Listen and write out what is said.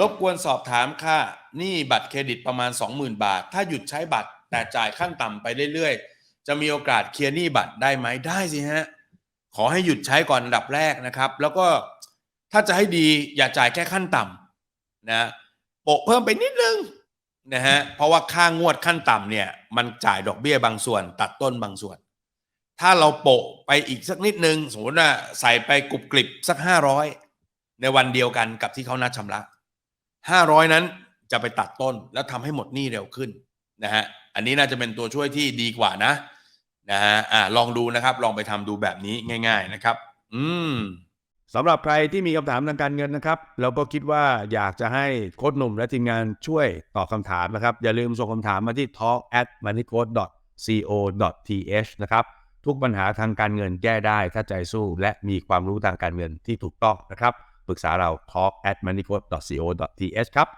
รบกวนสอบถามค่ะหนี่บัตรเครดิตประมาณ 20,000 บาท ถ้าหยุดใช้บัตรแต่จ่ายขั้นต่ำไปเรื่อยๆ จะมีโอกาสเคลียร์หนี้บัตรได้ไหมได้สิฮะ ขอให้หยุดใช้ก่อนอันดับแรกนะครับ แล้วก็ถ้าจะให้ดีอย่าจ่ายแค่ขั้นต่ำนะโปะเพิ่มไปนิดนึงนะฮะเพราะว่าค่างวดขั้นต่ำเนี่ย มันจ่ายดอกเบี้ยบางส่วน ตัดต้นบางส่วน ถ้าเราโปะไปอีกสักนิดนึงสมมติว่าใส่ไปกรุบกริบสักห้าร้อยในวันเดียวกันกับที่เขานัดชำระ ห้าร้อยนั้นจะไปตัดต้นแล้วทำให้หมดหนี้เร็วขึ้นนะฮะอันนี้น่าจะเป็นตัวช่วยที่ดีกว่านะนะฮะอ่าลองดูนะครับ ลองไปทำดูแบบนี้ง่าย ๆนะครับ อืมสำหรับใครที่มีคำถามทางการเงินนะครับเราก็คิดว่าอยากจะให้โค้ชหนุ่มและทีมงานช่วยตอบคำถามนะครับ อย่าลืมส่งคำถามมาที่ talk at moneycoach co th นะครับทุกปัญหาทางการเงินแก้ได้ถ้าใจสู้และมีความรู้ทางการเงินที่ถูกต้องนะครับ ปรึกษาเรา talk at moneycoach co th ครับ